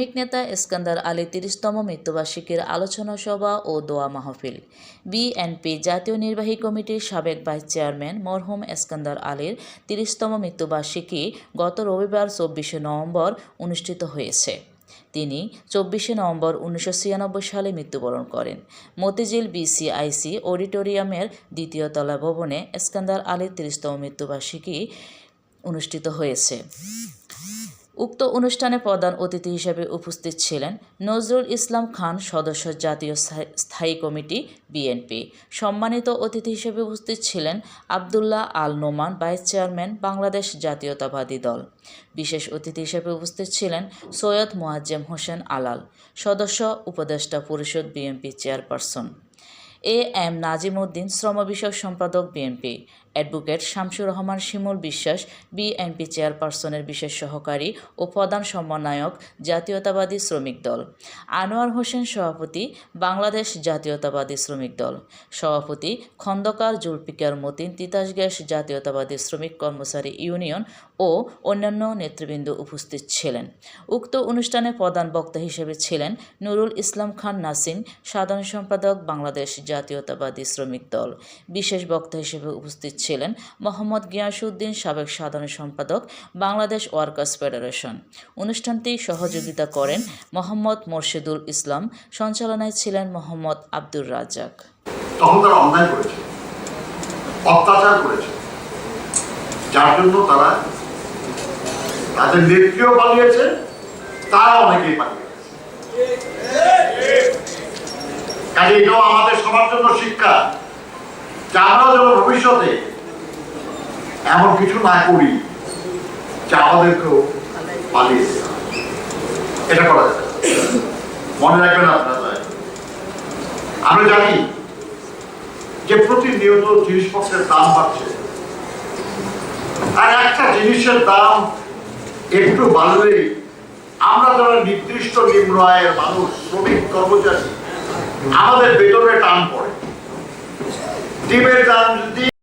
শ্রমিক নেতা ইস্কান্দার আলী তিরিশতম মৃত্যুবার্ষিকীর আলোচনা সভা ও দোয়া মাহফিল। বিএনপি জাতীয় নির্বাহী কমিটির সাবেক ভাইস চেয়ারম্যান মরহুম ইস্কান্দার আলীর তিরিশতম মৃত্যুবার্ষিকী গত রবিবার চব্বিশে নভেম্বর অনুষ্ঠিত হয়েছে। তিনি চব্বিশে নভেম্বর উনিশশো ছিয়ানব্বই সালে মৃত্যুবরণ করেন। মতিঝিল বিসিআইসি অডিটোরিয়ামের দ্বিতীয় তলা ভবনে ইস্কান্দার আলীর তিরিশতম মৃত্যুবার্ষিকী অনুষ্ঠিত হয়েছে। উক্ত অনুষ্ঠানে প্রধান অতিথি হিসেবে উপস্থিত ছিলেন নজরুল ইসলাম খান, সদস্য জাতীয় স্থায়ী- কমিটি, বিএনপি। সম্মানিত অতিথি হিসেবে উপস্থিত ছিলেন আবদুল্লাহ আল নোমান, ভাইস চেয়ারম্যান, বাংলাদেশ জাতীয়তাবাদী দল। বিশেষ অতিথি হিসেবে উপস্থিত ছিলেন সৈয়দ মোয়াজ্জেম হোসেন আলাল, সদস্য উপদেষ্টা পরিষদ BNP chairperson. A M Nazim Uddin শ্রম বিষয়ক সম্পাদক BNP. Advocate Shamsur Rahman Shimul Biswas, BNP চেয়ারপারসনের বিশেষ সহকারী ও প্রধান সমন্বয়ক জাতীয়তাবাদী শ্রমিক দল। আনোয়ার হোসেন সভাপতি, বাংলাদেশ জাতীয়তাবাদী শ্রমিক দল। সভাপতি, খন্দকার জুলফিকার মতিন, তিতাস গ্যাস জাতীয়তাবাদী শ্রমিক কর্মচারী ইউনিয়ন ও অন্যান্য নেতৃবৃন্দ উপস্থিত ছিলেন। উক্ত অনুষ্ঠানে প্রধান বক্তা হিসেবে ছিলেন নুরুল ইসলাম খান নাসিম, সাধারণ সম্পাদক বাংলাদেশ জাতীয়তাবাদী শ্রমিক দল। বিশেষ বক্তা হিসেবে উপস্থিত ছিলেন মোহাম্মদ গিয়াসউদ্দিন, সাবেক সাধারণ সম্পাদক, বাংলাদেশ ওয়ার্কার্স ফেডারেশন। অনুষ্ঠানটি সহযোগিতা করেন মোহাম্মদ মোর্শেদুল ইসলাম, সঞ্চালনায় ছিলেন মোহাম্মদ আব্দুর রাজ্জাক। অত্যাচার করেছে। যার জন্য তারা তাদের নেত্রীও পালিয়েছে, তারা অনেকেই পালিয়ে গেছে কাজে এটাও আমাদের সবার জন্য শিক্ষা যে আমরা যেন ভবিষ্যতে এমন কিছু না করি যা আমাদেরকেও পালিয়ে এটা করা না। মনে রাখবেন আপনারা আমরা জানি যে প্রতিনিয়ত জিনিসপত্রের দাম বাড়ছে। আর একটা জিনিসের দাম একটু বাড়লেই আমরা যারা নির্দিষ্ট নিম্ন আয়ের মানুষ, শ্রমিক, কর্মচারী আমাদের বেতনে টান পড়ে। ডিমের দাম যদি